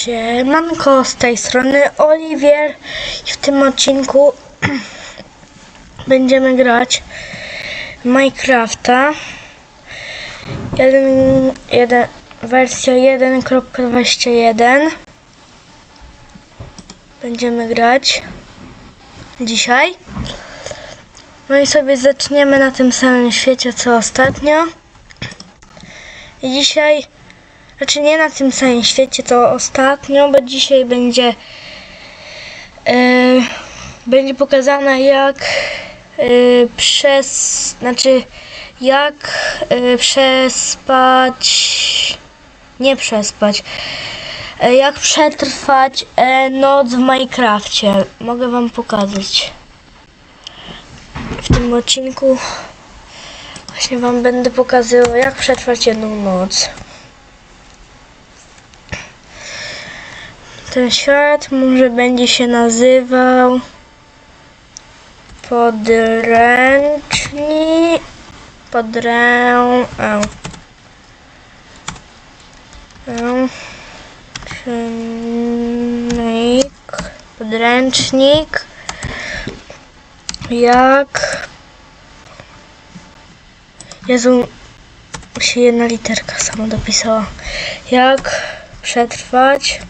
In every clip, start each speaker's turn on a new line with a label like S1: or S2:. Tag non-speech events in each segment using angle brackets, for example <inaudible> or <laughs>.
S1: Siemanko, z tej strony Oliwier i w tym odcinku <clears throat> będziemy grać Minecrafta. Jeden, jeden, wersja 1.21 będziemy grać dzisiaj. No i sobie zaczniemy na tym samym świecie co ostatnio. I dzisiaj znaczy nie na tym samym świecie to ostatnio, bo dzisiaj będzie e, będzie pokazane jak e, przez znaczy jak e, przespać nie przespać jak przetrwać noc w Minecrafcie. Mogę wam pokazać w tym odcinku właśnie wam będę pokazywał jak przetrwać jedną noc. Ten świat może będzie się nazywał podręcznik podrę... au. Podręcznik podręcznik jak Jezu się jedna literka sama dopisała. Jak przetrwać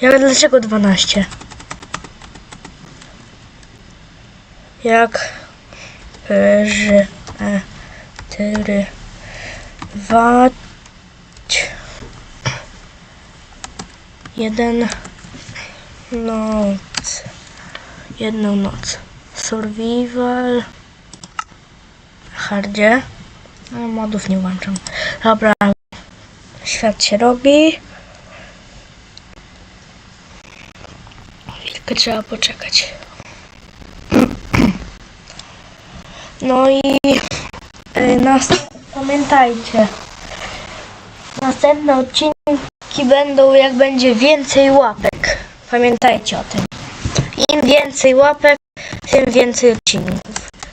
S1: Jak, dlaczego 12? Jak że e, tyry wać jeden noc. Jedną noc. Survival. Hardzie. No, modów nie włączam dobra. Świat się robi trzeba poczekać. No i e, nas, pamiętajcie, następne odcinki będą jak będzie więcej łapek. Pamiętajcie o tym. Im więcej łapek, tym więcej odcinków.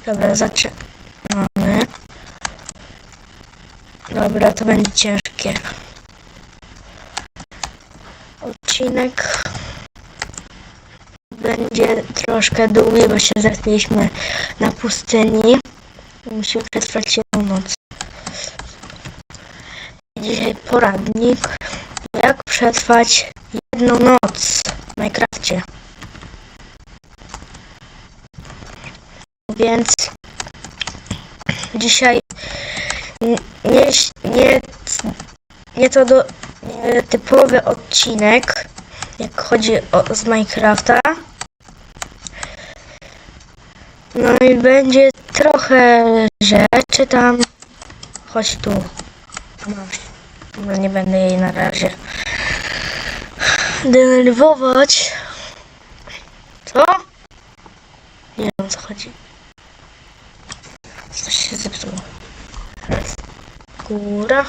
S1: Dobra, zaczynamy. Dobra, to będzie ciężkie. Odcinek będzie troszkę długi, bo się zeszliśmy na pustyni. Musimy przetrwać jedną noc. Dzisiaj poradnik, jak przetrwać jedną noc w Minecrafcie. Więc dzisiaj nie, nie, nie to do, nie typowy odcinek, jak chodzi o, z Minecrafta. No i będzie trochę rzeczy tam. Chodź tu. Dobra, nie będę jej na razie denerwować. Co? Nie wiem o co chodzi. Coś się zepsuło. Raz. Góra.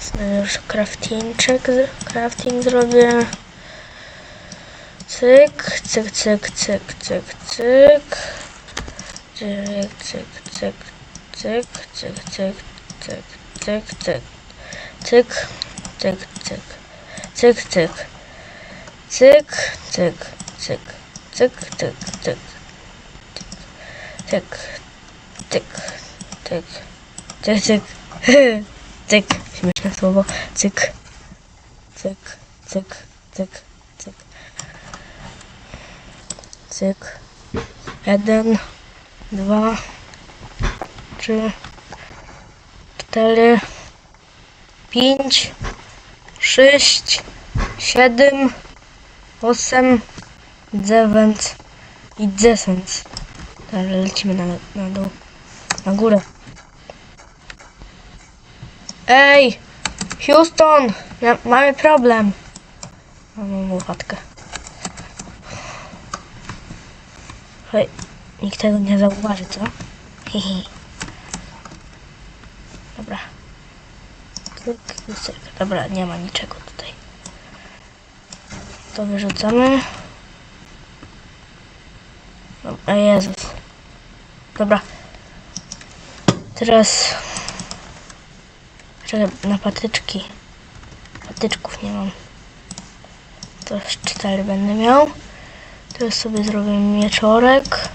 S1: Sobie już craftingczek, z- crafting zrobię. Cyk, cyk, cyk, cyk, cyk, cyk. Cyk, cyk, cyk, cyk, cyk, cyk, cyk, cyk, cyk. Cyk, cyk, cyk. Cyk, cyk. Cyk, cyk, cyk. Cyk, cyk, cyk. Cyk, cyk, cyk. Cyk, cyk. Cyk. Śmieszne słowo. Cyk. Cyk, cyk, cyk, cyk. Jeden, dwa, trzy, cztery, pięć, sześć, siedem, osiem, dziewięć i dziesięć. Teraz lecimy na, na dół, na górę. Ej! Houston! Mamy problem. Mam łopatkę. Nikt tego nie zauważy, co? Hihi. Dobra. I cyk. Dobra, nie ma niczego tutaj. To wyrzucamy. O Jezus. Dobra. Teraz czekaj, na patyczki. Patyczków nie mam. To już cztery będę miał. Teraz sobie zrobię mieczorek.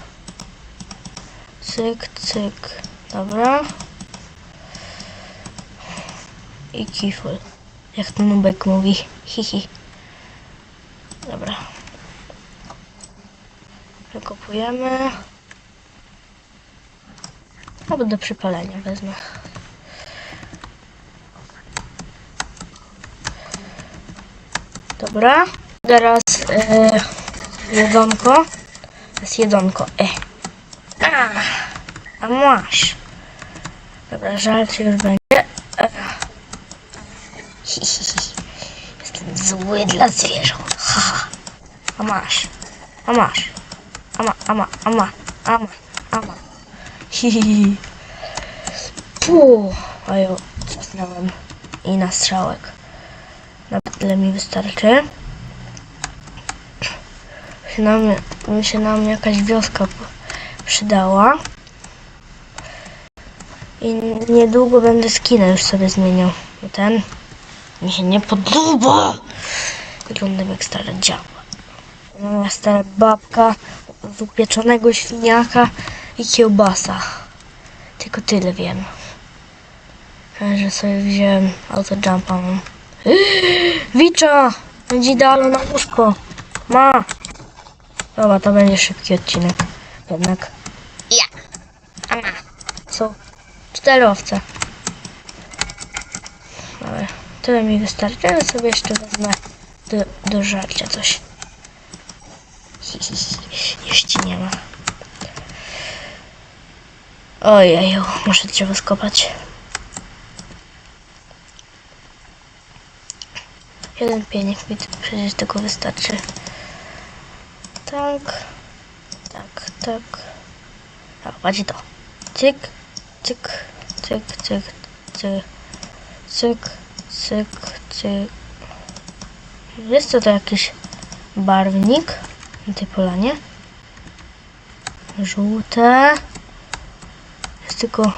S1: Cyk, cyk. Dobra. I kifel. Jak to Nubek mówi. Hihi. Dobra. Wykopujemy. Albo do przypalenia wezmę. Dobra. Teraz e, jedzonko. Jest jedzonko. E. A, a masz. Dobra, żarcie już będzie. E. Hi, hi, hi. Jestem zły dla zwierząt. Ha, ha. A masz. A masz. A ma, a ma, a ma, a. <laughs> Puh. Ojo. I na strzałek. Na tyle mi wystarczy. Się nam, mi się nam jakaś wioska przydała. I niedługo będę skinę już sobie zmieniał. Bo ten mi się nie podoba. Wyglądam jak stara działa. Moja stara babka z upieczonego świniaka i kiełbasa. Tylko tyle wiem. Że sobie wziąłem autojumpa mam. <gasps> Wicza! Będzie idealne na łóżko. Ma! Dobra, to będzie szybki odcinek. Jednak. Ja! A ma! Są cztery owce. Ale tyle mi wystarczy, ale sobie jeszcze wezmę do, do żarcia coś. Hi, hi, hi. Jeszcze nie ma. Ojeju, muszę drzewo skopać. Jeden pienik mi przecież tego wystarczy. Tak, tak, tak. A, patrzcie to. Cyk, cyk, cyk, cyk, cyk, cyk, cyk, cyk. Jest to, to jakiś barwnik na tej polanie. Żółte. Jest tylko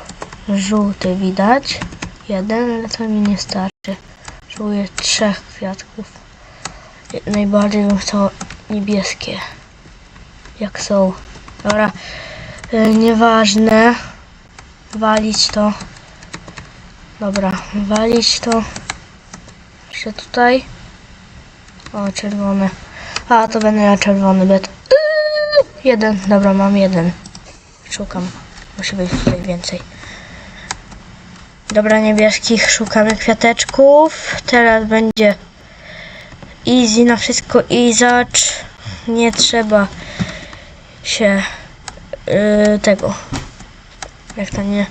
S1: żółty widać. Jeden, ale to mi nie starczy. Potrzebuję trzech kwiatków. Najbardziej bym chciał niebieskie. Jak są. Dobra. E, nieważne. Walić to. Dobra, walić to. Jeszcze tutaj. O, czerwone. A, to będę miał czerwony bet. Yy, jeden. Dobra, mam jeden. Szukam. Musi być tutaj więcej. Dobra, niebieskich szukamy kwiateczków. Teraz będzie easy na wszystko izacz. Nie trzeba się yy, tego. Jak to nie.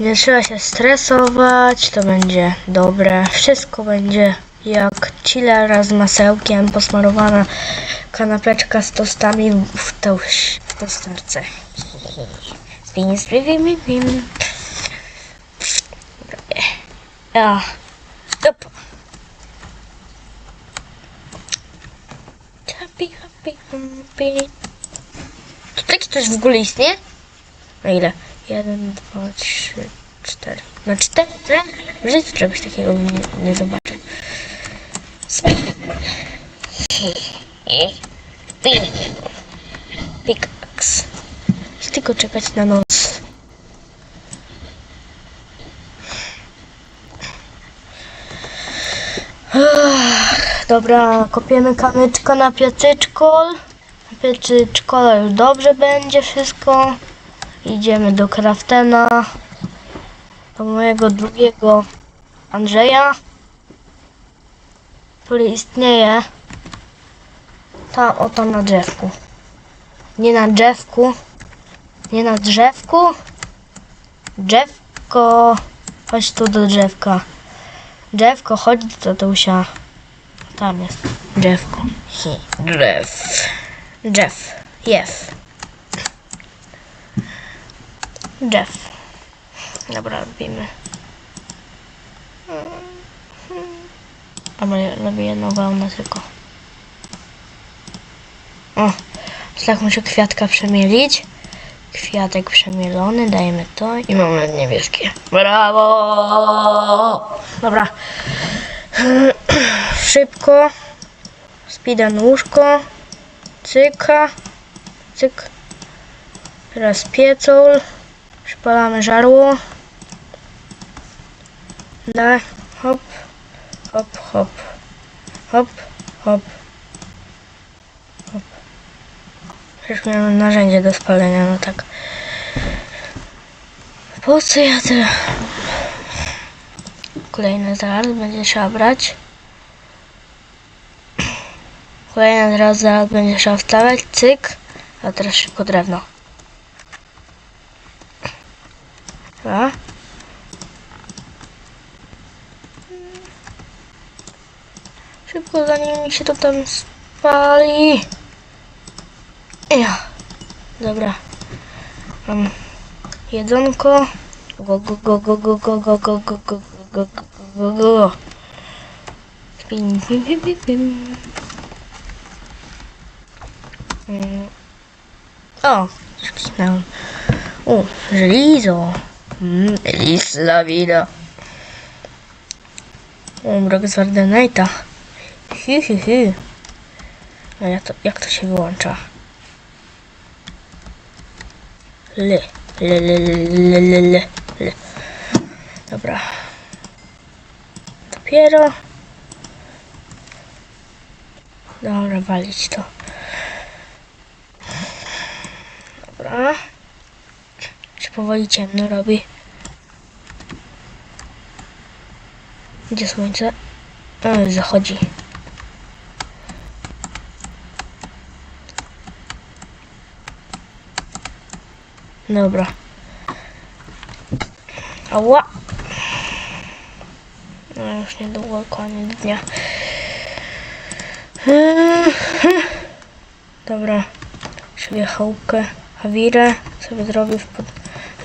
S1: Nie trzeba się stresować. To będzie dobre. Wszystko będzie jak chillera z masełkiem. Posmarowana kanapeczka z tostami w, toś, w spin. Ja. Up. Happy, happy, happy. To taki coś w ogóle istnieje? Na ile? Jeden, dwa, trzy, cztery. Na cztery? W życiu czegoś takiego nie, nie zobaczę. Pickaxe. Tylko czekać na noc. Dobra, kopiemy kamyczka na piatyczkol. Na piatyczkola już dobrze będzie wszystko. Idziemy do Kraftena. Do mojego drugiego Andrzeja. Który istnieje. Tam, o tam na drzewku. Nie na drzewku. Nie na drzewku. Drzewko. Chodź tu do drzewka. Drzewko, chodź do tatusia. Tam jest drzewko. Hi, drzew. Drzew. Jew. Drzew. Dobra, robimy. Dobra, robię jedną wełnę tylko. O, tak muszę kwiatka przemielić. Kwi Kwiatek przemielony, dajemy to i mamy niebieskie. Brawo! Dobra. <clears throat> Szybko. Spida łóżko. Cyka. Cyk. Teraz piecol. Przypalamy żarło. Da. Hop. Hop, hop. Hop, hop. Hop. Przecież miałem narzędzie do spalenia, no tak. Po co ja tyle? Kolejne zaraz będzie trzeba brać. Kolejne zaraz, zaraz będzie trzeba wstawiać. Cyk. A teraz szybko drewno. Dobra. Szybko zanim mi się to tam spali. Ja. Dobra. Mam jedzonko. Go, go, go, go, go, go, go, go, go, go, go, go, go, go. Pim, pim, pim, pim, pim. Mm. O, skinąłem. O, żelizo. Mm, la vida. O, mrok z Wardenite'a. Hi, hi, hi. A jak to, jak to się wyłącza? Le, le, le, le, le, le, le. Dobra. Dopiero. Dobra, walić to. Dobra. Się powoli ciemno robi. Gdzie słońce? O, zachodzi. Dobra. Ała. No już niedługo koniec dnia. Dobra. Sobie hawirę sobie zrobię w pod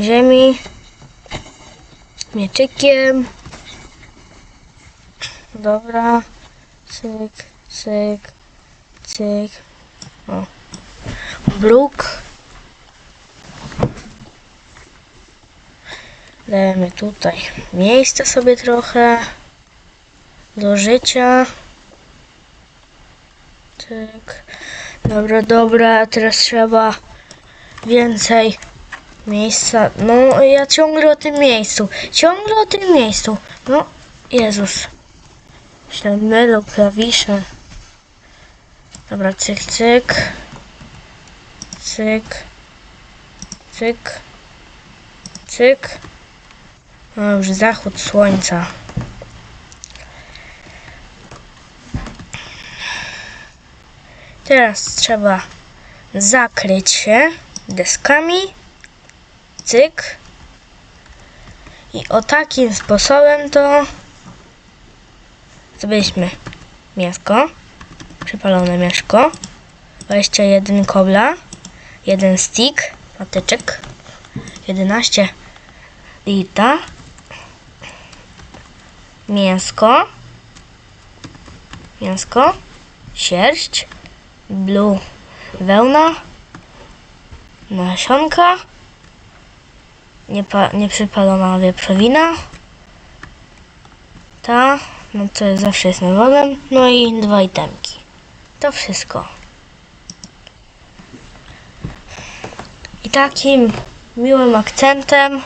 S1: ziemi. Mieczykiem. Dobra. Cyk, cyk, cyk. O. Bruk. Dajemy tutaj miejsca sobie trochę do życia. Tak. Dobra, dobra, teraz trzeba więcej miejsca. No, ja ciągle o tym miejscu. Ciągle o tym miejscu. No, Jezus. Źle mylą klawisze. Dobra, cyk, cyk. Cyk. Cyk. Cyk. No już zachód słońca. Teraz trzeba zakryć się deskami. Cyk. I o takim sposobem to zrobiliśmy mięsko, przypalone mieszko, 21 kobla, jeden stick, patyczek, 11 lita, mięsko, mięsko, sierść, blue wełna, nasionka, nieprzypalona wieprzowina, ta, no to jest zawsze jest nawodem, no i dwa itemki. To wszystko. I takim miłym akcentem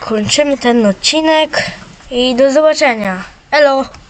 S1: kończymy ten odcinek i do zobaczenia. Elo!